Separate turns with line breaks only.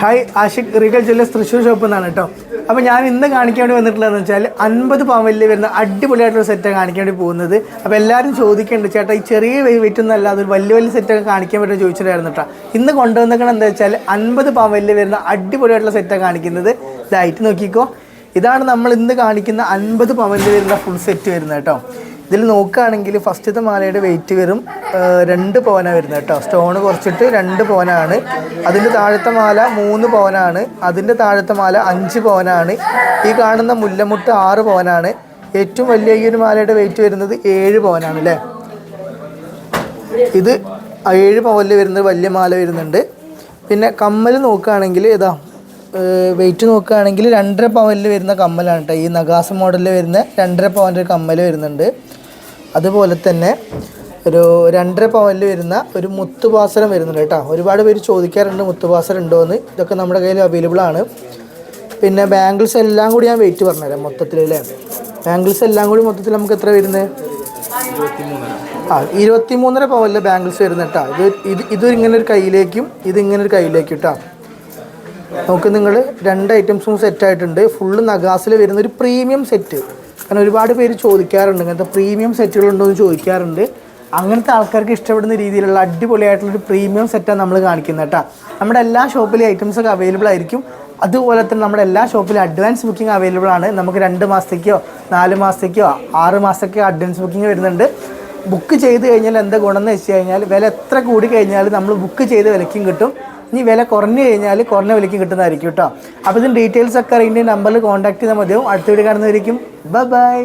Hi Ashiq Regal jewellers Thrissur shop നിന്നാണ് കേട്ടോ. അപ്പോൾ ഞാൻ ഇന്ന് കാണിക്കാൻ വേണ്ടി വന്നിട്ടുള്ളതെന്ന് വെച്ചാൽ അൻപത് പവനിൽ വരുന്ന അടിപൊളിയായിട്ടുള്ള സെറ്റാണ് കാണിക്കാൻ വേണ്ടി പോകുന്നത്. അപ്പോൾ എല്ലാവരും ചോദിക്കുന്നുണ്ട് ചേട്ടാ ഈ ചെറിയ വെയിറ്റ് ഒന്നും അല്ലാതെ അതൊരു വലിയ വലിയ സെറ്റൊക്കെ കാണിക്കാൻ പറ്റുമോ? ചോദിച്ചിട്ടായിരുന്നു കേട്ടോ. ഇന്ന് കൊണ്ടുവന്നിരിക്കണം എന്താ വെച്ചാൽ അൻപത് പവനിൽ വരുന്ന അടിപൊളിയായിട്ടുള്ള സെറ്റാണ് കാണിക്കുന്നത്. ഇതായിട്ട് നോക്കിക്കോ. ഇതാണ് നമ്മൾ ഇന്ന് കാണിക്കുന്ന അൻപത് പവനിൽ വരുന്ന ഫുൾ സെറ്റ് വരുന്നത് കേട്ടോ. ഇതിൽ നോക്കുകയാണെങ്കിൽ ഫസ്റ്റത്തെ മാലയുടെ വെയിറ്റ് വരും രണ്ട് പവനാണ് വരുന്നത് കേട്ടോ. സ്റ്റോൺ കുറച്ചിട്ട് രണ്ട് പവനാണ്. അതിന്റെ താഴത്തെ മാല മൂന്ന് പവനാണ്. അതിന്റെ താഴത്തെ മാല അഞ്ച് പവനാണ്. ഈ കാണുന്ന മുല്ലമുട്ട് ആറ് പവനാണ്. ഏറ്റവും വലിയ ഈ ഒരു മാലയുടെ വെയിറ്റ് വരുന്നത് ഏഴ് പവനാണ് അല്ലേ? ഇത് ഏഴ് പവനിൽ വരുന്നത് വലിയ മാല വരുന്നുണ്ട്. പിന്നെ കമ്മൽ നോക്കുകയാണെങ്കിൽ ഇതാ വെയിറ്റ് നോക്കുകയാണെങ്കിൽ രണ്ടര പവനിൽ വരുന്ന കമ്മലാണ് കേട്ടോ. ഈ നഗാസ മോഡലിൽ വരുന്ന രണ്ടര പവന്റെ കമ്മൽ വരുന്നുണ്ട്. അതുപോലെ തന്നെ ഒരു രണ്ടര പവനിൽ വരുന്ന ഒരു മുത്തുപാസരം വരുന്നുണ്ട് കേട്ടോ. ഒരുപാട് പേര് ചോദിക്കാറുണ്ട് മുത്തുപാസരം ഉണ്ടോ എന്ന്. ഇതൊക്കെ നമ്മുടെ കയ്യിൽ അവൈലബിൾ ആണ്. പിന്നെ ബാംഗിൾസ് എല്ലാം കൂടി ഞാൻ വെയിറ്റ് പറഞ്ഞുതരാം മൊത്തത്തിൽ അല്ലേ? ബാംഗിൾസ് എല്ലാം കൂടി മൊത്തത്തിൽ നമുക്ക് എത്ര വരുന്നത്? ആ ഇരുപത്തി മൂന്നര പവനിലെ ബാംഗിൾസ് വരുന്ന കേട്ടോ. ഇത് ഇത് ഇത് ഇങ്ങനെ ഒരു കയ്യിലേക്കും ഇത് ഇങ്ങനെ ഒരു കയ്യിലേക്കും കേട്ടോ. നമുക്ക് നിങ്ങൾ രണ്ട് ഐറ്റംസും സെറ്റ് ആയിട്ടുണ്ട്. ഫുള്ള് നഗാസിൽ വരുന്ന ഒരു പ്രീമിയം സെറ്റ് കാരണം ഒരുപാട് പേര് ചോദിക്കാറുണ്ട്. ഇങ്ങനത്തെ പ്രീമിയം സെറ്റുകളുണ്ടോ എന്ന് ചോദിക്കാറുണ്ട്. അങ്ങനത്തെ ആൾക്കാർക്ക് ഇഷ്ടപ്പെടുന്ന രീതിയിലുള്ള അടിപൊളിയായിട്ടുള്ളൊരു പ്രീമിയം സെറ്റാണ് നമ്മൾ കാണിക്കുന്നത് കേട്ടോ. നമ്മുടെ എല്ലാ ഷോപ്പിലും ഐറ്റംസൊക്കെ അവൈലബിൾ ആയിരിക്കും. അതുപോലെ തന്നെ നമ്മുടെ എല്ലാ ഷോപ്പിലും അഡ്വാൻസ് ബുക്കിംഗ് അവൈലബിൾ ആണ്. നമുക്ക് രണ്ട് മാസത്തേക്കോ നാല് മാസത്തേക്കോ ആറ് മാസത്തേക്കോ അഡ്വാൻസ് ബുക്കിംഗ് വരുന്നുണ്ട്. ബുക്ക് ചെയ്ത് കഴിഞ്ഞാൽ എന്താ ഗുണമെന്ന് വെച്ച് കഴിഞ്ഞാൽ വില എത്ര കൂടി കഴിഞ്ഞാൽ നമ്മൾ ബുക്ക് ചെയ്ത് വിലയ്ക്കും കിട്ടും. ഇനി വില കുറഞ്ഞു കഴിഞ്ഞാൽ കുറഞ്ഞ വിലയ്ക്ക് കിട്ടുന്നതായിരിക്കും കേട്ടോ. അപ്പോൾ ഇതിന് ഡീറ്റെയിൽസ് ഒക്കെ അറിയേണ്ട നമ്പറിൽ കോൺടാക്ട് ചെയ്താൽ മതിയാവും. അടുത്ത വീഡിയോ കാണുന്നതായിരിക്കും ബൈ ബൈ